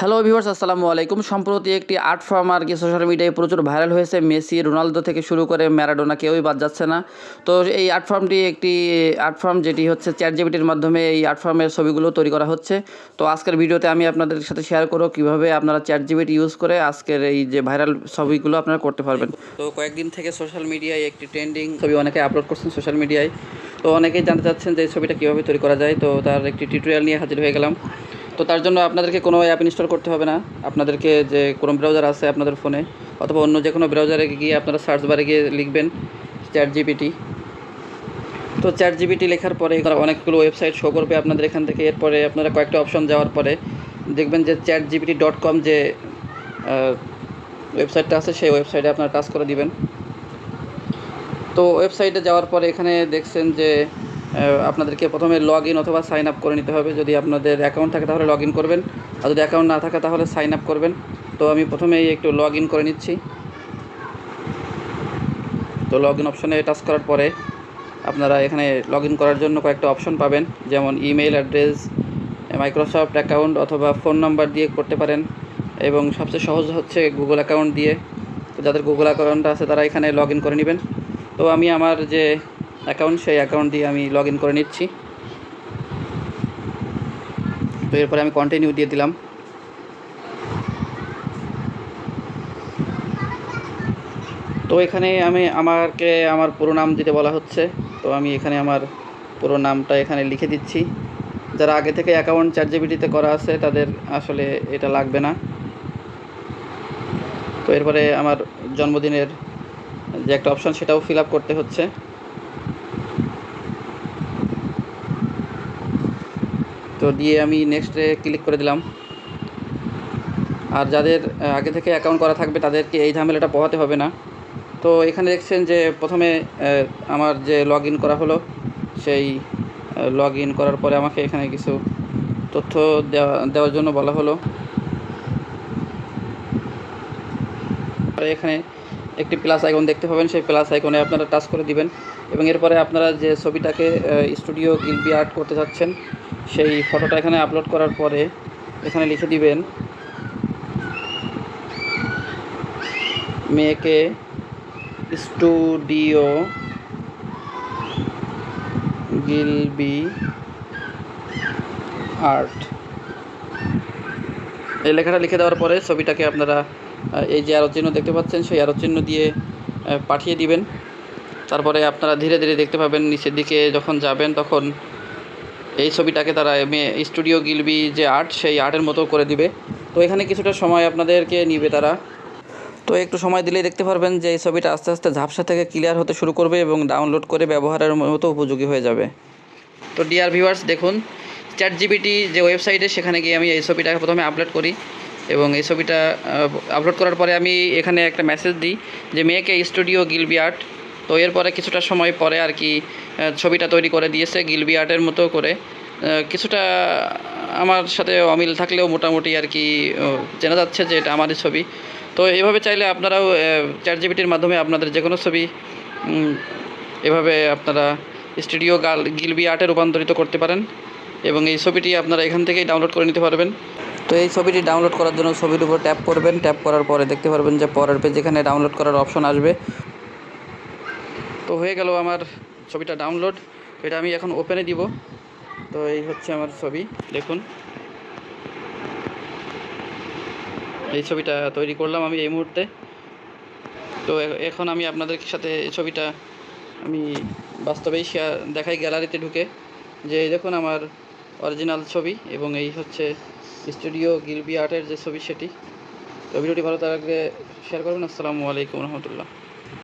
Hello viewers আসসালামু আলাইকুম। সম্প্রতি একটি আর্ট ফর্ম আর কি সোশ্যাল মিডিয়ায় প্রচুর ভাইরাল হয়েছে। মেসি, রোনালদো থেকে শুরু করে ম্যারাডোনা, কেউই বাদ যাচ্ছে না। তো এই আর্ট ফর্মটি একটি, আর্ট ফর্ম যেটি হচ্ছে চ্যাট জিবিটির মাধ্যমে এই আর্ট ফর্মের ছবিগুলো তৈরি করা হচ্ছে। তো আজকের ভিডিওতে আমি আপনাদের সাথে শেয়ার করব কীভাবে আপনারা চ্যাট জিবিটি ইউজ করে আজকের এই যে ভাইরাল ছবিগুলো আপনারা করতে পারবেন। তো কয়েকদিন থেকে সোশ্যাল মিডিয়ায় একটি ট্রেন্ডিং ছবি অনেকে আপলোড করছেন সোশ্যাল মিডিয়ায় তো অনেকেই জানতে চাচ্ছেন যে এই ছবিটা কীভাবে তৈরি করা যায়। তো তার একটি টিউটোরিয়াল নিয়ে হাজির হয়ে গেলাম। তো তার জন্য আপনাদেরকে কোনো অ্যাপ ইনস্টল করতে হবে না। আপনাদেরকে যে কোনো ব্রাউজার আছে আপনাদের ফোনে অথবা অন্য যে কোনো ব্রাউজারে গিয়ে আপনারা সার্চ বারে গিয়ে লিখবেন চ্যাট জিপিটি তো চ্যাট জিপিটি লেখার পরে অনেকগুলো ওয়েবসাইট শো করবে আপনাদের এখান থেকে। এরপরে আপনারা কয়েকটা অপশন যাওয়ার পরে দেখবেন যে চ্যাট জিপিটি ডট কম যে ওয়েবসাইটটা আছে সেই ওয়েবসাইটে আপনারা টাচ করে দিবেন। তো ওয়েবসাইটে যাওয়ার পরে এখানে দেখছেন যে আপনাদেরকে প্রথমে লগ ইন অথবা সাইন আপ করে নিতে হবে। যদি আপনাদের অ্যাকাউন্ট থাকে তাহলে লগ ইন করবেন। আর যদি অ্যাকাউন্ট না থাকে তাহলে সাইন আপ করবেন। তো আমি প্রথমেই একটু লগ ইন করে নিচ্ছি। তো লগ ইন অপশনে টাচ করার পরে আপনারা এখানে লগ ইন করার জন্য কয়েকটা অপশন পাবেন। যেমন ইমেল অ্যাড্রেস মাইক্রোসফট অ্যাকাউন্ট অথবা ফোন নাম্বার দিয়ে করতে পারেন। এবং সবচেয়ে সহজ হচ্ছে গুগল অ্যাকাউন্ট দিয়ে। তো যাদের গুগল অ্যাকাউন্ট আছে তারা এখানে লগ ইন করে নেবেন। তো আমি আমার যে অ্যাকাউন্ট, সেই অ্যাকাউন্ট দিয়ে আমি লগ ইন করে নিচ্ছি। তো এরপরে আমি কন্টিনিউ দিয়ে দিলাম। তো এখানে আমি আমাকে আমার পুরো নাম দিতে বলা হচ্ছে। তো আমি এখানে আমার পুরো নামটা এখানে লিখে দিচ্ছি। যারা আগে থেকে অ্যাকাউন্ট চ্যাট জিবিটিতে করা আছে, তাদের আসলে এটা লাগবে না। তো এরপরে আমার জন্মদিনের যে একটা অপশন সেটাও ফিল আপ করতে হচ্ছে। তো দিয়ে আমি নেক্সটে ক্লিক করে দিলাম। আর যাদের আগে থেকে অ্যাকাউন্ট করা থাকবে তাদেরকে এই ঝামেলাটা পোহাতে হবে না। তো এখানে দেখছেন যে প্রথমে আমার যে লগ করা হলো, সেই লগ করার পরে আমাকে এখানে কিছু তথ্য দেওয়া, দেওয়ার জন্য বলা হলো। এখানে একটি প্লাস আইকন দেখতে পাবেন। সেই প্লাস আইকনে আপনারা টাচ করে দিবেন। এবং এরপরে আপনারা যে ছবিটাকে স্টুডিও গিলবি আর্ট করতে চাচ্ছেন সেই ফটোটা এখানে আপলোড করার পরে এখানে লিখে দিবেন, মেয়েকে স্টুডিও গিলবি আর্ট। এই লেখাটা লিখে দেওয়ার পরে ছবিটাকে আপনারা এই যে আরও চিহ্ন দেখতে পাচ্ছেন, সেই আরও চিহ্ন দিয়ে পাঠিয়ে দিবেন। তারপরে আপনারা ধীরে ধীরে দেখতে পাবেন, নিচের দিকে যখন যাবেন তখন এই ছবিটাকে তারা স্টুডিও গিলবি যে আর্ট সেই আর্টের মতো করে দিবে। তো এখানে কিছুটা সময় আপনাদেরকে নিবে তারা। তো একটু সময় দিলেই দেখতে পারবেন যে এই ছবিটা আস্তে আস্তে ঝাপসা থেকে ক্লিয়ার হতে শুরু করবে এবং ডাউনলোড করে ব্যবহারের মতো উপযোগী হয়ে যাবে। তো ডিয়ার ভিউয়ার্স দেখুন চ্যাট জিবিটি যে ওয়েবসাইটে সেখানে গিয়ে আমি এই ছবিটাকে প্রথমে আপলোড করি এবং এই ছবিটা আপলোড করার পরে আমি এখানে একটা মেসেজ দিই যে মেয়েকে স্টুডিও গিলবি আর্ট তো এরপরে কিছুটা সময় পরে আর কি ছবিটা তৈরি করে দিয়েছে গিলবি আর্টের মতো করে। কিছুটা আমার সাথে অমিল থাকলেও মোটামুটি আর কি চেনা যাচ্ছে যে এটা আমারই ছবি। তো এভাবে চাইলে আপনারাও চ্যাট জিবিটির মাধ্যমে আপনাদের যে কোনো ছবি এভাবে আপনারা স্টুডিও গাল, গিলবি আর্টে রূপান্তরিত করতে পারেন এবং এই ছবিটি আপনারা এখান থেকেই ডাউনলোড করে নিতে পারবেন। তো এই ছবিটি ডাউনলোড করার জন্য ছবির উপর ট্যাপ করবেন। ট্যাপ করার পরে দেখতে পারবেন যে পরের পেজ এখানে ডাউনলোড করার অপশন আসবে। তো হয়ে গেল আমার ছবিটা ডাউনলোড এটা আমি এখন ওপেনে দিব। তো এই হচ্ছে আমার ছবি, দেখুন। এই ছবিটা তৈরি করলাম আমি এই মুহূর্তে। তো এখন আমি আপনাদের সাথে এই ছবিটা আমি বাস্তবেই শেয়ার দেখাই গ্যালারিতে ঢুকে। যে দেখুন আমার অরিজিনাল ছবি এবং এই হচ্ছে স্টুডিও গিলবি আর্টের যে ছবি সেটি। তো ভিডিওটি ভালো লাগলে শেয়ার করবেন। আসসালামু আলাইকুম রহমতুল্লাহ।